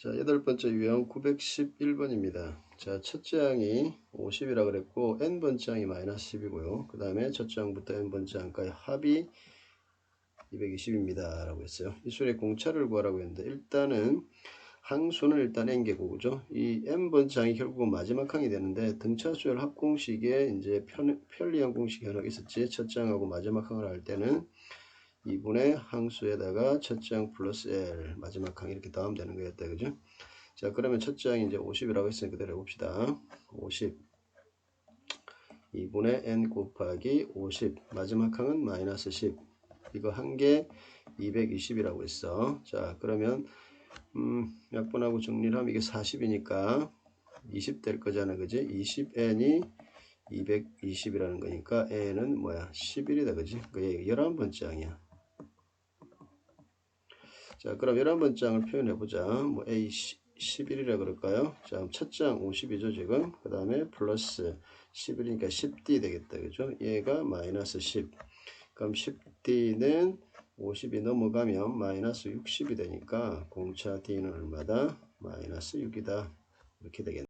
자, 여덟 번째 유형 911번입니다. 자, 첫째 항이 50이라 그랬고, n번째 항이 마이너스 10이고요. 그 다음에 첫째 항부터 n번째 항까지 합이 220입니다. 라고 했어요. 이 수의 공차를 구하라고 했는데, 일단은 항수는 일단 n개고, 그죠? 이 n번째 항이 결국은 마지막 항이 되는데, 등차수열 합공식에 이제 편, 편리한 공식이 하나 있었지. 첫째 항하고 마지막 항을 할 때는 2분의 항수에다가 첫째 항 플러스 L 마지막 항 이렇게 더하면 되는 거였다 그죠? 자 그러면 첫째 항이 이제 50이라고 했으니 그대로 해봅시다. 50 2분의 n 곱하기 50 마지막 항은 마이너스 10 이거 한 개 220이라고 했어. 자 그러면 음, 약분하고 정리를 하면 이게 40이니까 20 될 거잖아 그지? 20n이 220이라는 거니까 n은 뭐야? 11이다 그지? 그게 11번째 항이야 자, 그럼 11번째 장을 표현해 보자. 뭐 A 11이라 그럴까요? 자, 첫 장 50이죠, 지금. 그 다음에 플러스 11이니까 10D 되겠다. 그죠? 얘가 마이너스 10. 그럼 10D는 50이 넘어가면 마이너스 60이 되니까 공차 D는 얼마다? 마이너스 6이다. 이렇게 되겠네.